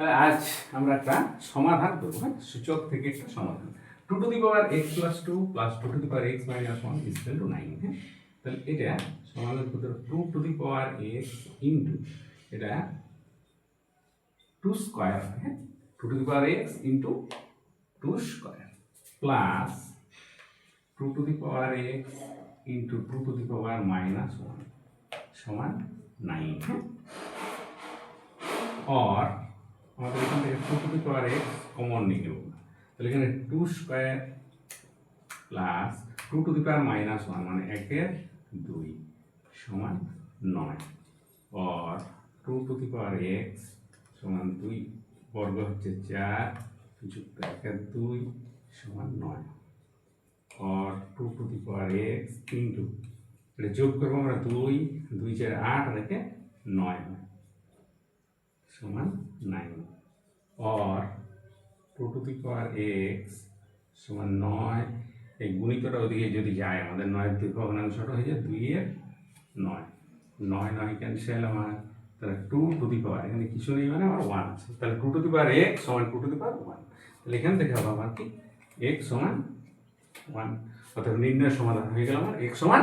তাহলে আজ আমরা একটা সমাধান করব হ্যাঁ? সূচক থেকে একটা সমাধান। Two to the power x plus two plus two to the power x minus one equal to nine হ্যাঁ? তাহলে এটা সমাধান করতে two to the power x into এটা টু স্কোয়ার হ্যাঁ? Two to the power x into two square plus two to the power x into two to the power minus one সমান nine হ্যাঁ? Or আমাদের এখান থেকে two to the power x common নিয়ে নেব। তাহলে এখানে two square plus two to the power minus one মানে একের দুই সমান নয়। Or two to the power x সমান দুই, বর্গ হচ্ছে চার, যুক্ত একের দুই সমান নয়। Or two to the power x into এটা যোগ করব আমরা দুই দুই চার আট রেখে নয়। হয় সমান nine or two to the power x সমান নয়। এই গুণিতটা ওদিকে যদি যায়, আমাদের নয়ের দুই ভগ্নাংশটা হয়ে যায় দুইয়ের নয়। নয় নয় ক্যান্সেল আমার তাহলে টু টু দি পাওয়ার এখানে কিছু নেই মানে আমার ওয়ান আছে। তাহলে two to the power x সমান two to the power one তাহলে এখান থেকে হবে আমার কি? এক্স সমান ওয়ান অর্থাৎ নির্ণয় সমাধান হয়ে গেল আমার এক্স সমান